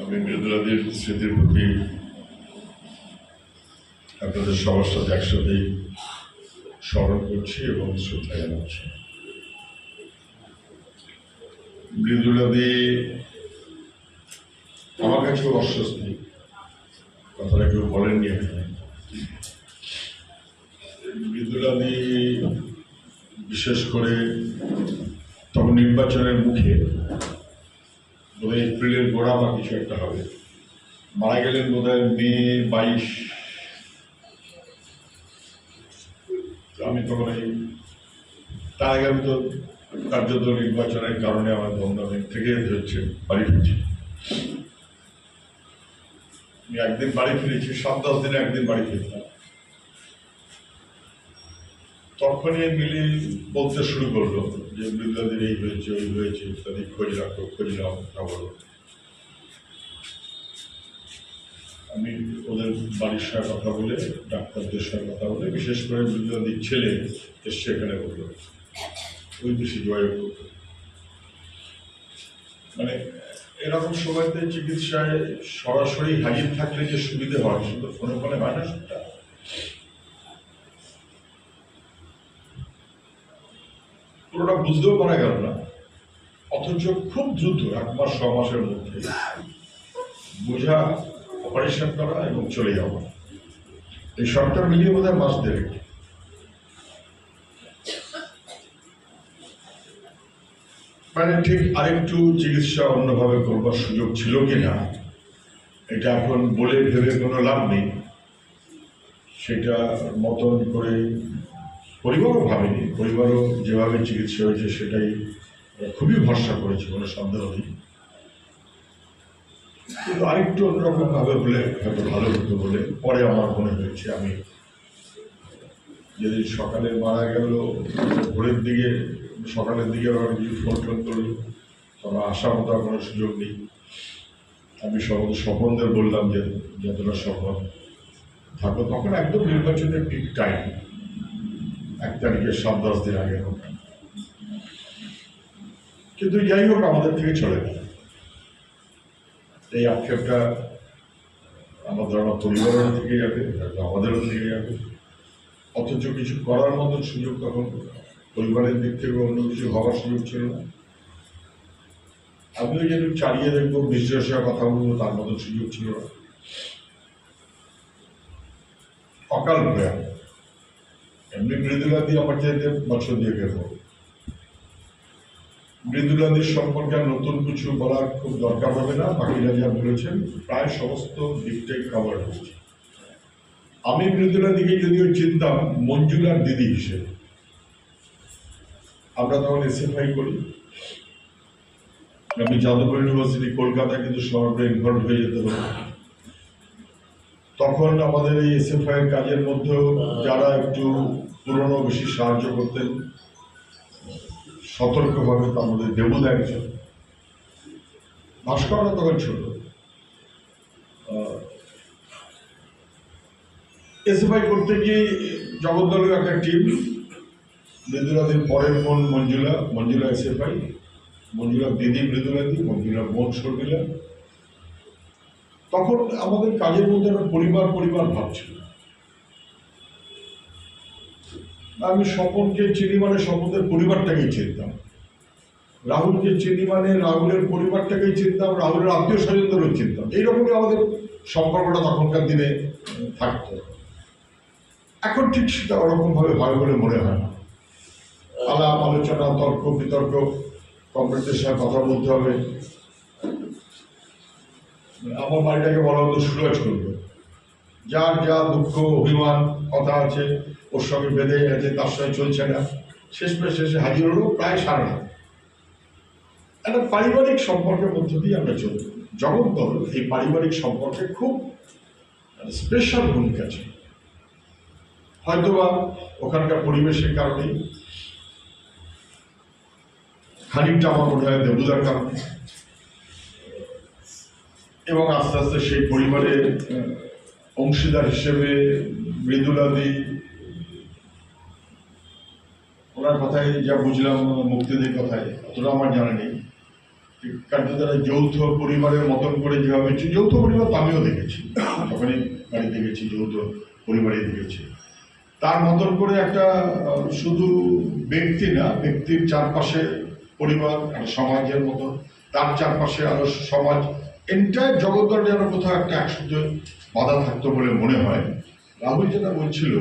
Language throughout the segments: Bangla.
আমি মৃদুলাদের স্মৃতির প্রতি আপনাদের সবার সাথে একসাথেই স্মরণ করছি এবং শ্রদ্ধা জানাচ্ছি। মৃদুলাদি আমার কাছেও অস্বস্তি, কথাটা কেউ বলেননি এখানে। মৃদুলাদি বিশেষ করে তখন নির্বাচনের মুখে বোধহয় এপ্রিলের গোড়া বা কিছু একটা হবে। মারা গেলেন বোধ হয় মে বাইশ। আমি তখন এই তার আগে আমি তো কার্যত নির্বাচনের কারণে আমার বন্ধনের থেকে হচ্ছে বাড়ি ফিরছি। আমি একদিন বাড়ি ফিরেছি, সাত দশ দিনে একদিন বাড়ি ফিরতাম। তখনই মিলি বলতে শুরু করল যে মৃদাদের এই হয়েছে ওই হয়েছে ইত্যাদি খোঁজ রাখো খোঁজ নাও বলো আমি ওদের বাড়ির সঙ্গে কথা বলে, ডাক্তারদের সঙ্গে কথা বলে, বিশেষ করে মৃদাদির ছেলে এসছে এখানে বলল, ওই বেশি যোগাযোগ করতো মানে এরকম সময়তে চিকিৎসায় সরাসরি হাজির থাকলে যে সুবিধে হয় সেটা ফোনে ফোনে সেটা। পুরোটা বুঝতেও পারা গেল না। অথচ খুব দ্রুত এক মাস, ছ মাসের মধ্যে বোঝা অপারেশন করা এবং চলে যাওয়া। এই সবটা মিলিয়ে বোধ হয় মাস দেড়েক। মানে ঠিক আরেকটু চিকিৎসা অন্যভাবে করবার সুযোগ ছিল কি না এটা এখন বলে ভেবে কোনো লাভ নেই। সেটা মতন করে পরিবারও ভাবেনি। পরিবারও যেভাবে চিকিৎসা হয়েছে সেটাই খুবই ভরসা করেছে কোনো সন্দেহ নেই। কিন্তু আরেকটু অন্যরকম ভাবে হলে হয়তো ভালো হতো বলে, পরে আমার মনে হয়েছে আমি যেদিন সকালে মারা গেল, ভোরের দিকে, সকালের দিকে আবার কিছু ফোন টোন করল তখন আসার মতো আর কোনো সুযোগ নেই। আমি সমস্ত স্বপনদের বললাম যে, যতটা সম্ভব থাকো। তখন একদম নির্বাচনের ঠিক টাইম এক তারিখে সাত দশ দিন আগে কিন্তু যাই হোক, আমাদের থেকে চলে গেল। এই আক্ষেপটা আমাদের আমার পরিবারের থেকে যাবে আমাদেরও থেকে যাবে। অথচ কিছু করার মতো সুযোগ তখন পরিবারের দিক থেকে অন্য কিছু হওয়ার সুযোগ ছিল না। আমিও যেন চালিয়ে দেখব বিশ্বাসের কথা বলব, তার মতো সুযোগ ছিল না। অকাল প্রয়াণ এমনি মৃদুলাদি আমার চাইতে বছর দিয়ে গেল। মৃদুলাদির সম্পর্কে আর নতুন কিছু বলার খুব দরকার হবে না, বাকিরা যা বলেছেন প্রায় সমস্ত দিকটাই কভার হচ্ছে আমি মৃদুলাদিকে যদিও চিনতাম, মঞ্জুলার দিদি হিসেবে। আমরা তখন এসএফআই করি। আমি যাদবপুর ইউনিভার্সিটি কলকাতা কিন্তু শহরে ইনভলভ হয়ে যেতে হবে তখন আমাদের এই এস এসএফআই এর কাজের মধ্যেও যারা একটু পুরনো বেশি সাহায্য করতেন, সতর্কভাবে তার মধ্যে দেবুদা একজন ভাস্কররা তখন ছোট। এসএফআই করতে গিয়ে জগদ্দলের একটা টিম মৃদুলাদির পরের বোন মঞ্জুলা মঞ্জুলা এসএফআই মঞ্জুলা দিদি মৃদুলাদি, মঞ্জুলা বোন শর্মিলা তখন আমাদের কাজের মধ্যে একটা পরিবার পরিবার ভাব ছিল। আমি স্বপনকে চিনি মানে স্বপনের পরিবারটাকেই চিনতাম। রাহুলকে চিনি মানে রাহুলের পরিবারটাকেই চিনতাম, রাহুলের আত্মীয় স্বজনদেরও চিনতাম। এইরকমই আমাদের সম্পর্কটা তখনকার দিনে থাকতো। এখন ঠিক সেটা ওরকমভাবে হয় বলে মনে হয় না। আলাপ, আলোচনা তর্ক বিতর্ক কমরেডদের সাথে কথা বলতে হবে। আমার বাড়িটাকে বলা হতো সুরজ করবে যার যা দুঃখ, অভিমান কথা আছে, ওর সঙ্গে বেঁধে গেছে তার সঙ্গে চলছে না। শেষ পেশ শেষে হাজির হলো প্রায় সারা রাত। একটা পারিবারিক সম্পর্কের মধ্য দিয়ে আমরা চলি। জগদ্দল এই পারিবারিক সম্পর্কে খুব স্পেশাল ভূমিকা ছিল। হয়তোবা ওখানকার পরিবেশের কারণেই খানিকটা আমার মনে হয় দেবুদার কারণে। এবং আস্তে আস্তে সেই পরিবারের অংশীদার হিসেবে মৃদুলাদি ওনার কথায় যা বুঝলাম, মুক্তিদের কথায় অতটা আমার জানা নেই। কার্য দ্বারা যৌথ পরিবারের মতন করে যেভাবে যৌথ পরিবার তো আমিও দেখেছি। যখনই বাড়িতে গেছি যৌথ পরিবারে দেখেছি। তার মতন করে একটা শুধু ব্যক্তি না, ব্যক্তির চারপাশে পরিবার, একটা সমাজের মতো তার চারপাশে আরও সমাজ এন্টায়ার জগদ্দল যেন কোথাও একটা একসাথে বাধা থাকতো বলে মনে হয়। রাহুল যেটা বলছিল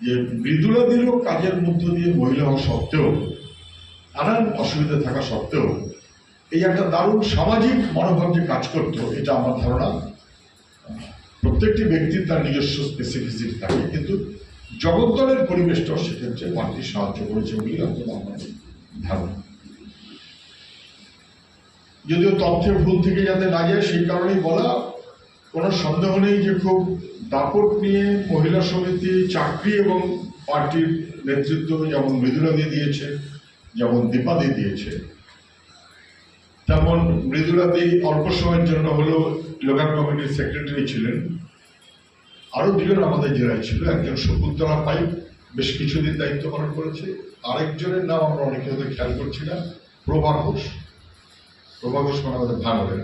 যে মৃদুলাদেরও কাজের মধ্য দিয়ে মহিলা হওয়া সত্ত্বেও, নানান অসুবিধা থাকা সত্ত্বেও এই একটা দারুণ সামাজিক মনোভাব যে কাজ করতো, এটা আমার ধারণা প্রত্যেকটি ব্যক্তির তার নিজস্ব স্পেসিফিসিটি থাকে। কিন্তু জগদ্দলের পরিবেশটাও সেক্ষেত্রে বাড়তি সাহায্য করেছে বলে আমার ধারণা। যদিও তথ্যের ভুল থেকে যাতে না যায় সেই কারণেই বলা, কোনো সন্দেহ নেই যে খুব দাপট নিয়ে মহিলা সমিতি চাকরি এবং পার্টির নেতৃত্ব যেমন মৃদুলা দিয়ে দিয়েছে, যেমন দীপাদি দিয়েছে, তেমন মৃদুলাদি অল্প সময়ের জন্য হলেও লোকাল কমিটির সেক্রেটারি ছিলেন। আরও দুজন আমাদের জেলায় ছিল, একজন শকুন্তলা পাই বেশ কিছুদিন দায়িত্ব পালন করেছে, আরেকজনের নাম আমরা অনেকে হয়তো খেয়াল করছি না, প্রভা ঘোষ। প্রভা ঘোষ মানে আমাদের ভাঙলেন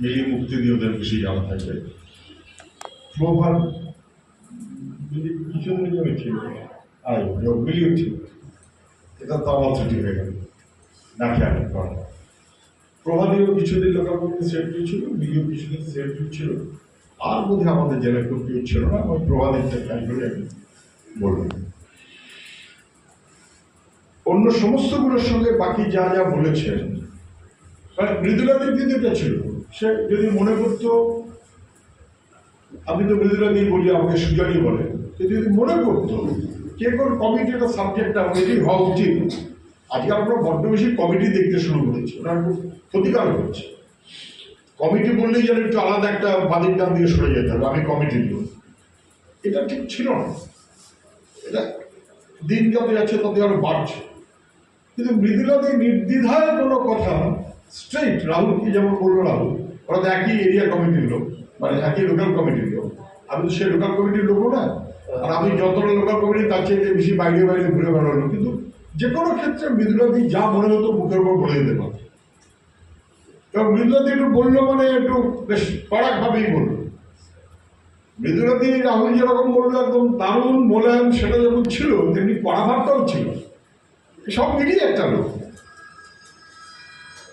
মিলি মুক্তি দিয়ে ওদের বেশি জানা থাকবে। প্রভা মিলি কিছুদিন জন্য ছিল আর মিলিও ছিল এটা তো আমার ছুটি হয়ে গেল। না খেয়াল করা প্রভাদীয় কিছুদিন লোকাল কমিটি সেক্রেটারি ছিল মিলিও কিছুদিন সেক্রেটারি ছিল আর বোধহয় আমাদের জেলার খুব কেউ ছিল না ওই প্রভাদিতটা খেয়াল করে আমি বললাম। অন্য সমস্তগুলোর সঙ্গে বাকি যা যা বলেছেন মানে মৃদুলাদের দ্বিতীয়টা ছিল, সে যদি মনে করতো আমি তো মৃদুলাদি বলি, আমাকে সুজানি বলে যদি মনে করতো কে কোন কমিটি একটা সাবজেক্টটা এটি হওয়া উচিত, আজকে আমরা বড্ড বেশি কমিটি দেখতে শুরু করেছি একটু ক্ষতিকারক হচ্ছে। কমিটি বললেই যেন একটু আলাদা একটা বাদিক ডান দিয়ে সরে যেতে হবে, আমি কমিটির লোক এটা ঠিক ছিল না। এটা দিন যত যাচ্ছে তত আরও বাড়ছে। কিন্তু মৃদুলাদি নির্দ্বিধায় কোনো কথা স্ট্রেট রাহুল কি যেমন বলল রাহুল, ওরা তো একই এরিয়া কমিটির লোক মানে একই লোকাল কমিটির লোক। আমি তো সেই লোকাল কমিটির লোকও না, আর আমি যতটা লোকাল কমিটি তার চেয়ে বেশি বাইরে বাইরে ঘুরে বেড়ানো কিন্তু যে কোনো ক্ষেত্রে মৃদুলাদি যা মনে হতো মুখের উপর বলে দিতে পারত। এবং মৃদুলাদি একটু বলল মানে একটু বেশ কড়াক ভাবেই বলল। মৃদুলাদি, রাহুল যেরকম বলল একদম দারুণ মোলায়েম সেটা যখন ছিল, তেমনি কড়া ভাবটাও ছিল। সব মিলিয়ে একটা লোক।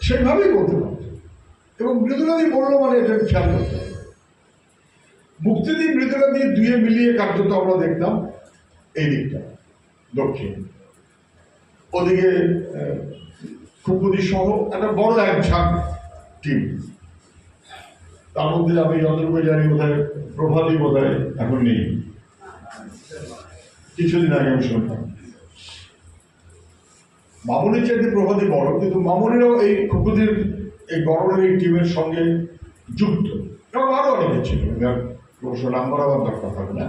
সেইভাবেই বলতে পারত এবং মৃদুলাদি বলল মানে এটা খেয়াল করতে হবে মুক্তিদি মৃদুলাদি দুয়ে মিলিয়ে কার্যত আমরা দেখতাম এই দিকটা, দক্ষিণ। ওদিকে খুকুদি সহ একটা বড় এক ঝাঁক টিম। তার মধ্যে আমি যতটুকু জানি বোধহয় প্রভাতই বোধহয় এখন নেই। কিছুদিন আগে আমি শুনলাম। মামুনির চাইতে প্রভাতী বড়, কিন্তু মামুনিরও এই খুকুদির এই গরমের এই টিমের সঙ্গে যুক্ত। এবং আরও অনেকে ছিল। অবশ্য নাম্বার আমার দরকার হবে না।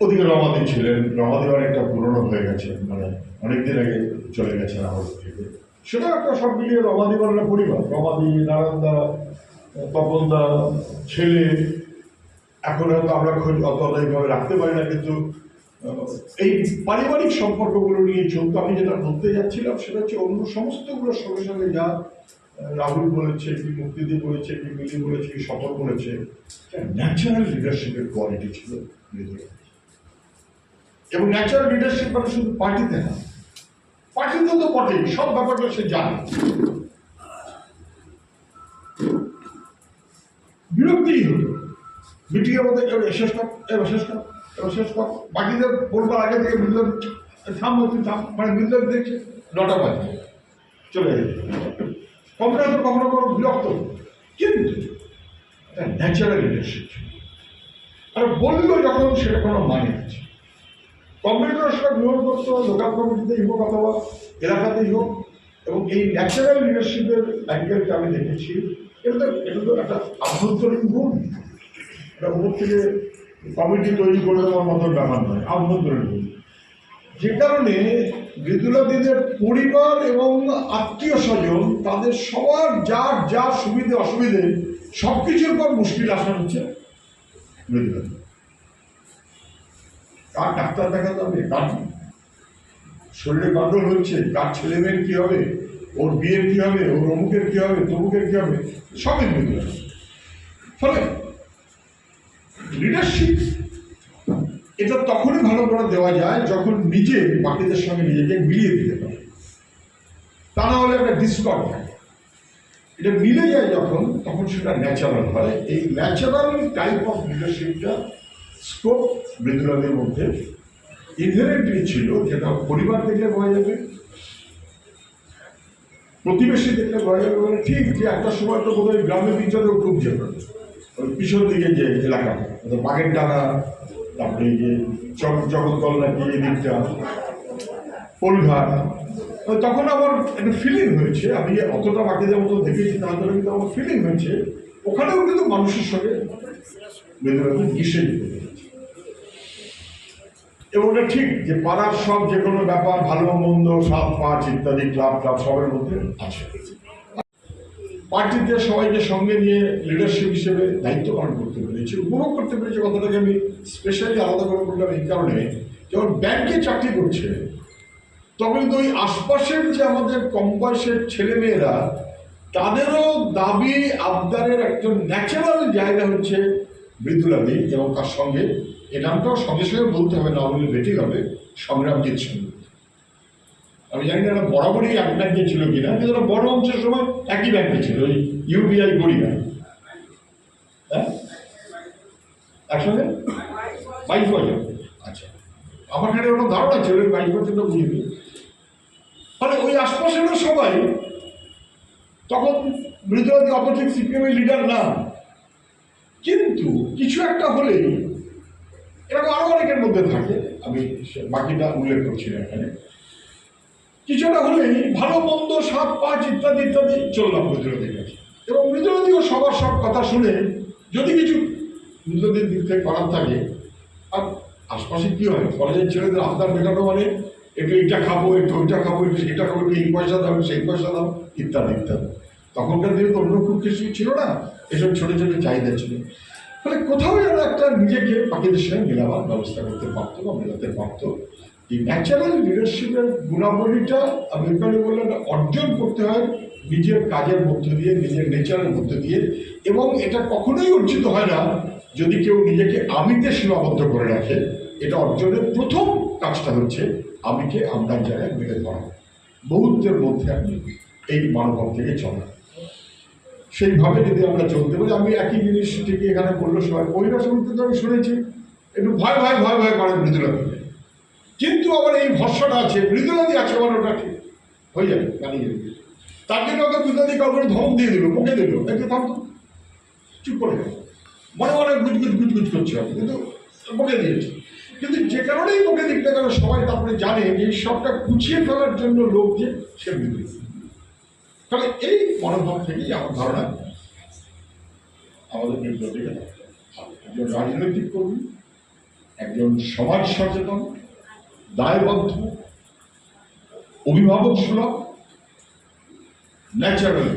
ওদিকে রমাদি ছিলেন। রমাদি অনেকটা পুরনো হয়ে গেছে। মানে অনেকদিন আগে চলে গেছেন আমাদের থেকে। সেটা একটা সব মিলিয়ে রমাদি মানে পরিবার। রমাদি নারায়ণদা তপনদা, ছেলে। এখন হয়তো আমরা খোঁজ অত অনেকভাবে রাখতে পারি না, কিন্তু এই পারিবারিক সম্পর্কগুলো নিয়ে চলতো আমি যেটা বলতে যাচ্ছিলাম, সেটা হচ্ছে অন্য সমস্তগুলোর সঙ্গে সঙ্গে যা রাহুল বলেছে, কি মুক্তিদি বলেছে, কি মিলি বলেছে, কি সফল বলেছে ন্যাচারাল লিডারশিপের কোয়ালিটি ছিল এবং ন্যাচারাল লিডারশিপ মানে শুধু পার্টিতে না পার্টিতে তো বটেই, সব ব্যাপারটা সে জানে। বিরক্তিই হতো মিটিংয়ের মধ্যে এবার শেষ কর। শেষ এবার শেষ কর, বাকিদের বলবার আগে থেকে মিলন থাম মানে মিলন দেখছে নটা বাজে চলে যেতে কখনো তো কখনো কখনো বিরক্ত। কিন্তু ন্যাচারাল লিডারশিপ আর বলল যখন সেটা কোনো মানে আছে কম্পিউটার সেটা গ্রহণ করতো লোকাল কমিটিতেই হোক অথবা এলাকাতেই হোক, এবং এই ন্যাচারাল লিডারশিপের অ্যাঙ্গেলটা আমি দেখেছি। এটা তো এটা তো একটা আভ্যন্তরীণ গুণ। এটা উপর থেকে কমিটি তৈরি করে দেওয়ার মতো ব্যাপার নয় আভ্যন্তরীণ যে কারণে মৃদুলাদিদের পরিবার এবং আত্মীয় স্বজন, তাদের সবার যার যা সুবিধে, অসুবিধে সব কিছুর পর মুশকিল আসা হচ্ছে। মৃদুলাদি কার ডাক্তার দেখাতে হবে কার? শরীরে গন্ডল হচ্ছে কার ছেলে মেয়ের কি হবে, ওর বিয়ের কি হবে, ওর অমুকের কি হবে, তমুকের কি হবে, সবই বুঝবে ফলে লিডারশিপ এটা তখনই ভালো করে দেওয়া যায় যখন নিজে বাকিদের সঙ্গে নিজেকে মিলিয়ে দিতে পারে। তা না হলে একটা ডিসকর্ড থাকে। এটা মিলে যায় যখন, তখন সেটা ন্যাচারাল হয়। এই ন্যাচারাল টাইপ অফ লিডারশিপটা স্কোপ মৃদুলাদের মধ্যে ইনহেরেন্টলি ছিল, যেটা পরিবার দেখলে বোঝা যাবে, প্রতিবেশী দেখলে বোঝা যাবে মানে ঠিক যে একটা সময় তো বোধহয় গ্রামের ভিতরেও খুব যেত। পিছন দিকে যে এলাকা বাঘের ডানা তারপরে যে চক জগৎদল নাকি এই দিকটা তখন আমার একটা ফিলিং হয়েছে, আমি অতটা বাকিদের মতো দেখেছি তাহলে কিন্তু আমার ফিলিং হয়েছে, ওখানেও কিন্তু মানুষের সঙ্গে মেয়েদের মিশে যেতে এবং এটা ঠিক যে পাড়ার সব যে কোনো ব্যাপার, ভালো মন্দ সাত পাঁচ ইত্যাদি, ক্লাব ক্লাব, সবের মধ্যে আছে। পার্টিতে সবাইকে সঙ্গে নিয়ে লিডারশিপ হিসেবে দায়িত্ব পালন করতে পেরেছি উপভোগ করতে পেরেছি কথাটাকে আমি স্পেশালি আলাদা করে বললাম এই কারণে, যখন ব্যাংকে চাকরি করছে, তখন তো ওই আশপাশের যে আমাদের কম বয়সের ছেলেমেয়েরা, তাদেরও দাবি আবদারের একজন ন্যাচারাল জায়গা হচ্ছে মৃদুলাদি এবং তার সঙ্গে এ নামটাও সঙ্গে সঙ্গে বলতে হবে, না বলে বেটি হবে, সংগ্রামজিৎ সিং। আমি জানি না বরাবরই এক ব্যাংকে ছিল কিনা, কিন্তু ওরা বড় অংশের সময় একই ব্যাংকে ছিল, ওই ইউবিআই গড়িয়া হ্যাঁ? একসঙ্গে? বাইশ বছর। আচ্ছা। আমার কাছে ওটা ধারণা ছিল, ওই বাইশ বছরটা বুঝিনি ফলে ওই আশপাশেরও সবাই তখন মৃদুবাদী অপোজিট সিপিএমের লিডার না। কিন্তু কিছু একটা হলেই এরকম আরও অনেকের মধ্যে থাকে, আমি বাকিটা উল্লেখ করছি এখানে। কিছুটা হলেই ভালো, মন্দ সাপ পাঁচ ইত্যাদি ইত্যাদি চললাম মৃদুলতির কাছে এবং মৃদুলতিও সবার সব কথা শুনে যদি কিছু মৃদুলতির দিক থেকে করার থাকে, আর আশপাশে কী হয়? কলেজের ছেলেদের আবদার মেটানো মানে একটু এটা খাব, একটু ওইটা খাব, একটু সেটা খাব, একটু এই পয়সা দাও, সেই পয়সা দাও, ইত্যাদি ইত্যাদি। তখনকার দিনে তো অন্য খুব কিছু ছিল না, এসব ছোটো ছোটো চাহিদা ছিল। ফলে কোথাও যেন একটা নিজেকে বাকিদের সঙ্গে মেলাবার ব্যবস্থা করতে পারতো বা মেলাতে পারতো। এই ন্যাচারাল লিডারশিপের গুণাবলীটা আমি এখানে বললাম অর্জন করতে হয় নিজের কাজের মধ্য দিয়ে, নিজের নেচারের মধ্য দিয়ে। এবং এটা কখনোই অর্জিত হয় না যদি কেউ নিজেকে আমিতে সীমাবদ্ধ করে রাখে। এটা অর্জনের প্রথম কাজটা হচ্ছে আমিকে আমরার জায়গায় মেরে ধরা বহুত্বের মধ্যে আমি এই মানবভাব থেকে চলা। সেইভাবে যদি আমরা চলতে পারি, আমি একই জিনিস ঠিক এখানে বলল সবাই মহিলা সমিতি তো আমি শুনেছি। একটু ভয় ভয় ভয় ভয় করে দিতে কিন্তু আবার এই ভরসাটা আছে মৃদুলাদি আছে আমার ওটা ঠিক। হয়ে যাবে কানিয়ে যাবে তার জন্য ওকে মৃদুলাদি কাউকে ধমক দিয়ে দিল মুখে দিল, একটু থামতো। চুপ করে গেল। মনে মনে গুজগুজ গুজগুজ করছে কিন্তু মুখে দিয়েছে। কিন্তু যে কারণেই মুখে দিকটা গেল সবাই তারপরে জানে যে এই সবটা গুছিয়ে ফেলার জন্য লোক যে, সে মৃদুলা তাহলে এই মনোভাব থেকেই আমার ধারণা, আমাদের বিপ্লবীরা একজন রাজনৈতিক কর্মী, একজন সমাজ সচেতন দায়বদ্ধ, অভিভাবক সুলভ ন্যাচারাল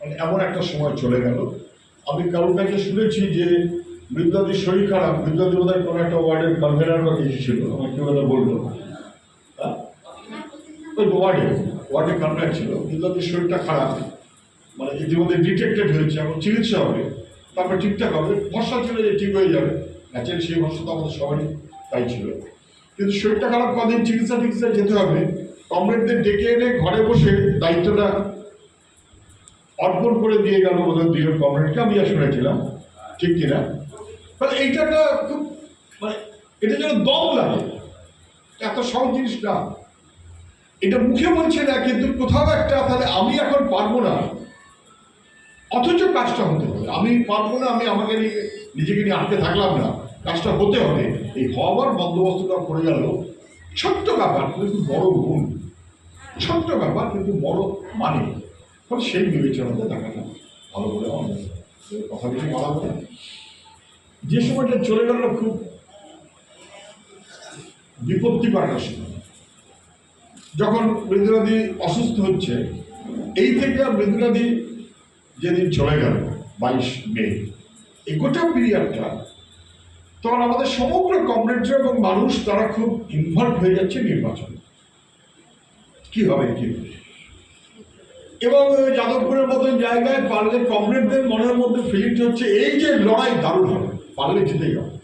মানে এমন একটা সময় চলে গেল। আমি কারোর কাছে শুনেছি যে বৃদ্ধাদির শরীর খারাপ, বৃদ্ধাদি বোধ হয় কোনো একটা ওয়ার্ডের কনভেনার বা কিছু ছিল, আমার কেউ একটা বলল। হ্যাঁ? ওই ওয়ার্ডে ওয়ার্ডে কনভেনার ছিল, বৃদ্ধাদির শরীরটা খারাপ। মানে ইতিমধ্যে ডিটেক্টেড হয়েছে, এখন চিকিৎসা হবে। তারপর ঠিকঠাক হবে, ভরসা ছিল যে ঠিক হয়ে যাবে। ন্যাচারালি সেই ভরসা তো আমাদের সবারই, তাই ছিল। কিন্তু শরীরটা খারাপ কদিন চিকিৎসা টিকিৎসা যেতে হবে। কমরেডদের ডেকে এনে ঘরে বসে দায়িত্বটা অর্পণ করে দিয়ে গেল বোধহয় দুজন কমরেডকে আমি আর শুনেছিলাম, ঠিক কিনা? মানে এইটা একটা খুব মানে এটা যেন দম লাগে, এত সহজ জিনিস না এটা মুখে বলছে না, কিন্তু কোথাও একটা তাহলে আমি এখন পারব না। অথচ কাজটা হতে হবে। আমি পারব না, আমি আমাকে নিয়ে নিজেকে নিয়ে আটকে থাকলাম না। কাজটা হতে হবে। এই হওয়ার বন্দোবস্তটা করে গেল। ছোট্ট ব্যাপার, কিন্তু বড় গুণ ছোট্ট ব্যাপার, কিন্তু বড় মানে। ফলে সেই বিবেচনাতে দেখাটা ভালো আমার কথা কিছু বলা হবে যে সময়টা চলে গেল খুব বিপত্তিকর একটা সময়। যখন মৃদুলাদি অসুস্থ হচ্ছে, এই থেকে মৃদুলাদি যেদিন চলে গেল, বাইশ মে, এই গোটা পিরিয়ডটা তখন আমাদের সমগ্র কমরেডরা এবং মানুষ তারা খুব ইনভলভ হয়ে যাচ্ছে নির্বাচন। কি হবে কি এবং যাদবপুরের মতন জায়গায় পারলে কমরেডদের মনের মধ্যে ফিলিংটা হচ্ছে, এই যে লড়াই দারুণ হবে, পারলে জিতেই হবে,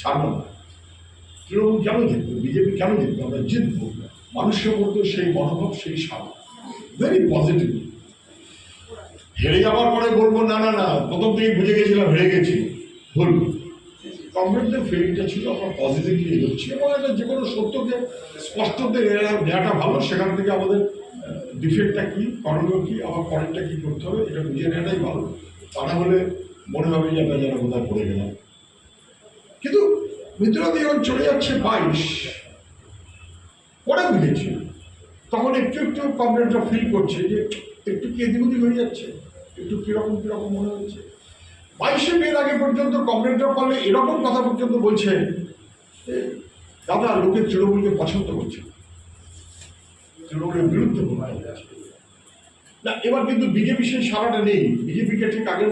ছাড়বো না। তৃণমূল কেন জিতবো? বিজেপি কেন জিতবো? আমরা জিতবো। মানুষের মধ্যে সেই মনোভাব, সেই সাপ ভেরি পজিটিভ হেরে যাওয়ার পরে বলব, না না না, প্রথম থেকেই বুঝে গেছিলাম, হেরে গেছি। ভুল। কমরেডদের ফিলিংটা ছিল আমরা পজিটিভলি এগোচ্ছি এবং এটা যে কোনো সত্যকে স্পষ্টতে নেওয়াটা ভালো, সেখান থেকে আমাদের ডিফেক্টটা কী, করণীয় কি আমার পরেরটা কী করতে হবে, এটা বুঝে নেওয়াটাই ভালো। তা না হলে মনে হবে যে আমরা যেন কোথায় পড়ে গেলাম। কিন্তু মিত্রাদি যখন চলে যাচ্ছে বাইশ পরে বুঝেছি তখন একটু একটু কমরেডরা ফিল করছে যে একটু কি হয়ে যাচ্ছে, একটু কীরকম কীরকম মনে হচ্ছে। বাইশে মেয়ের আগে পর্যন্ত কমরেডরা ফলে এরকম কথা পর্যন্ত বলছে দাদা লোকের তৃণমূলকে পছন্দ করছে। তৃণমূলের বিরুদ্ধে না, এবার কিন্তু বিজেপি সেই সারাটা নেই বিজেপিকে ঠিক আগের